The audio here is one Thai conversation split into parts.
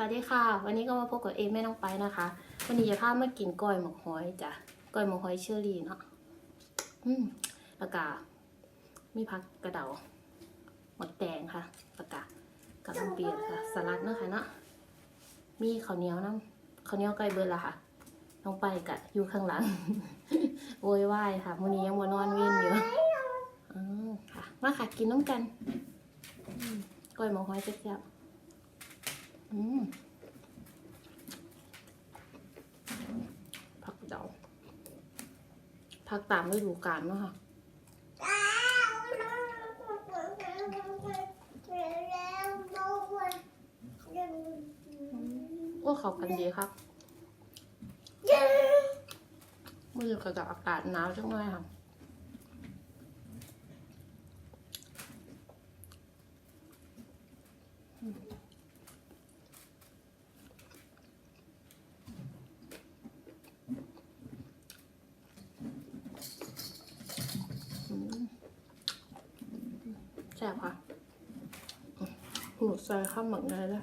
สวัสดีค่ะ วันนี้ก็มาพบกับเอแม่น้องไปนะคะ วันนี้จะพามากินก้อยหมกหอยจ้ะก้อยหมกหอยเชอรี่เนาะอืมแล้วก็มีผักกระเดาหมดแดงค่ะแล้วก็กับน้ำเปียกค่ะสลัดเนาะค่ะเนาะมีข้าวเหนียวน้ำข้าวเหนียวไก่เบิร์ละค่ะน้องไปกะอยู่ข้างหลังโวยวายค่ะวันนี้ยังมานอนเว้นอยู่อืมค่ะมาค่ะกินน้ำกันก้อยหมกหอยแซ่บ ผักเดาผักตามฤดูกาลเนาะค่ะก็เขากันดีครับมือกับอากาศหนาวจังเลยค่ะอืม แซ่บค่ะหนูใส่ข้าวหมักได้เลย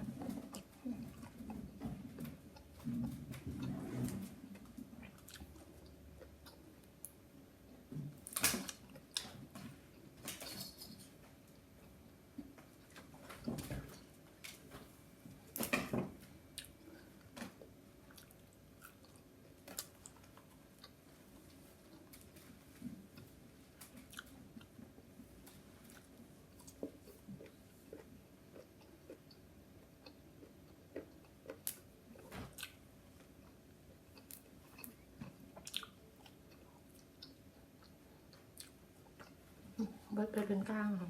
เบิดไปเป็นก้างค่ะ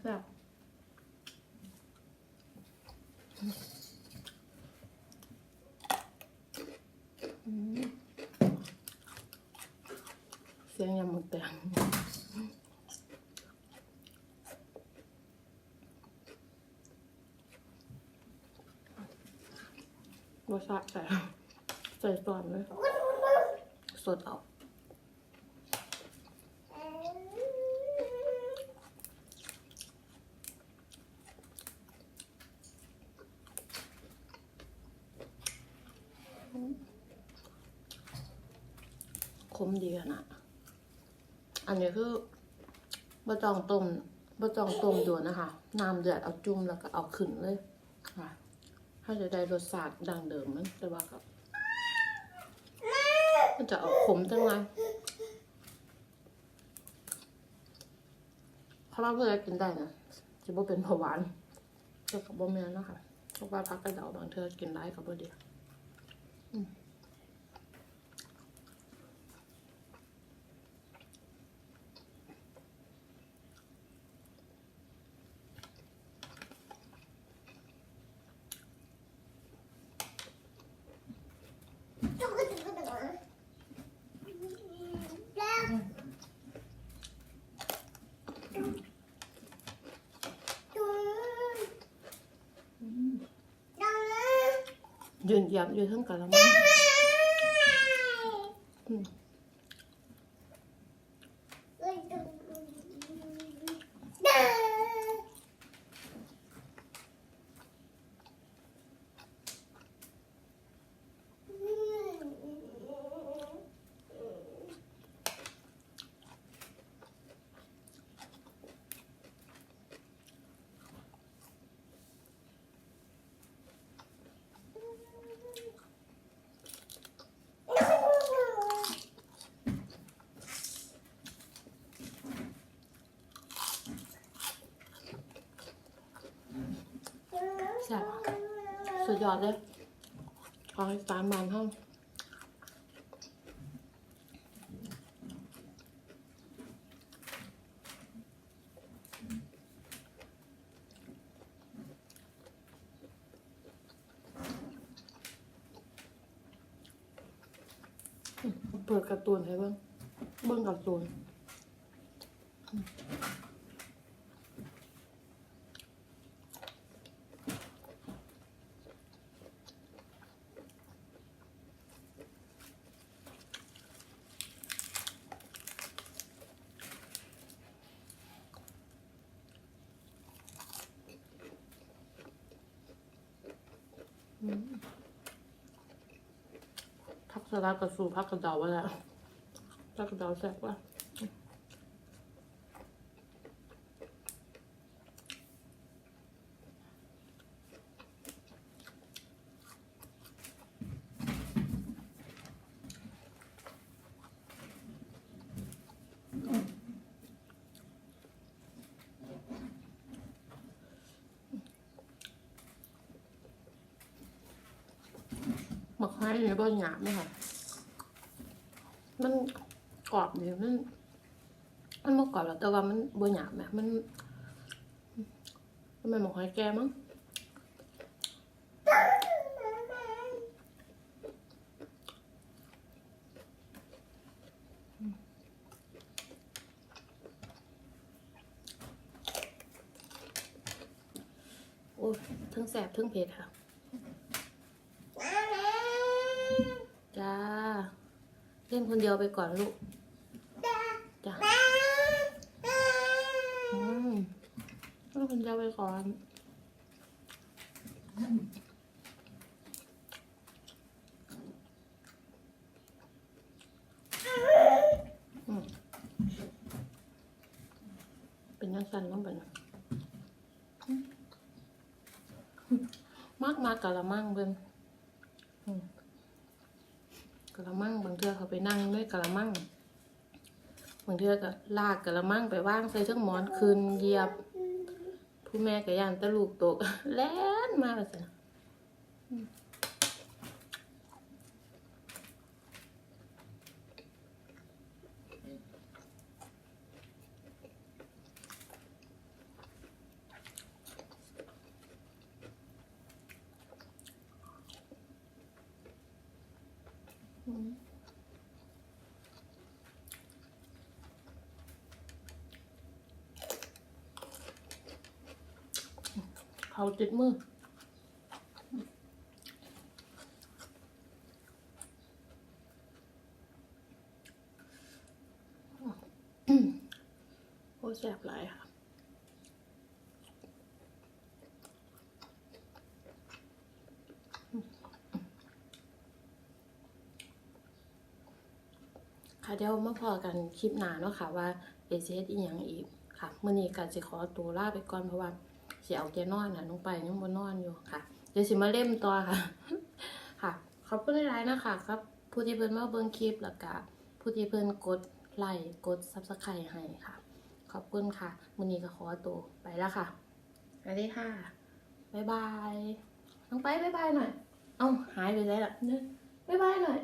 แซ่บเสียงยำหมดแดงรสชาติใส่ใส่ตอนเลย สดเอา คมดีขนาดอันนี้คือบะจองต้มบะจองต้มด่วนนะคะ น้ำเดือดเอาจุ่มแล้วก็เอาขึ้นเลยค่ะถ้าจะได้รสชาติดังเดิมมันแต่ว่ากับมันจะออกขมจังเลยเพราะเราเพื่อกินได้นะจะบ่เป็นเบาหวานแต่กับบ่แม่นเนะคะเพราะว่าพักกระเดาบางเธอกินได้กับบ่ดีอืม ยืนยับอยู่ทั้งกะละมังอืมแซ่บสุด ยอดเลยขอให้สามบานห้องเปิดการ์ตูนให้เบ้างเบิ่งการ์ตูน พักสลัดกับสูพักกระเดาไว้แล้วพักกระเดาแซ่บว่า หมักไม้ในบ้านหยาบไหมคะมันกรอบดีมันมันบ่กรอบหรอกแต่ว่ามันบ่หยาบไหมมันมันเป็นหมกหอยแกมั้งโอ้ทั้งแสบทั้งเผ็ดค่ะ จ้า เล่นคนเดียวไปก่อนลูกจ้าอืมเล่นคนเดียวไปก่อนอืมเป็นยังสันต้องเป็นมมากมากกะละมังเบิ่งอืมกะละมังบางเทื่อเขาไปนั่งด้วยกะละมังบางเทื่อก็ลากกะละมังไปว่างใส่เทั้งหมอนคืนเหยียบ ผู้แม่กับยานตะลูกตก แล่นมาแบบนี้ เขาติดมือโอ้แสบหลายค่ะค่ะเดี๋ยวมาพอกันคลิปหน้าเนาะค่ะว่าเอเซสอีหยังอีกค่ะเมื้อนี้ก็สิขอตัวลาไปก่อนเพราะว่า สิเอาแกนอนน่ะลงไปยังบ่นอนอยู่ค่ะ เดี๋ยวสิมาเล่มต่อค่ะ ค่ะ ขอบคุณหลายๆนะคะครับ ผู้ที่เพิ่นมาเบิ่งคลิปแล้วก็ผู้ที่เพิ่นกดไลค์กด Subscribe ให้ค่ะ ขอบคุณค่ะมื้อนี้ก็ขอตัวไปแล้วค่ะสวัสดีค่ะบ๊ายบายน้องไปบ๊ายบายหน่อย เอ้าหายไปแล้วล่ะเนี่ยบ๊ายบายหน่อย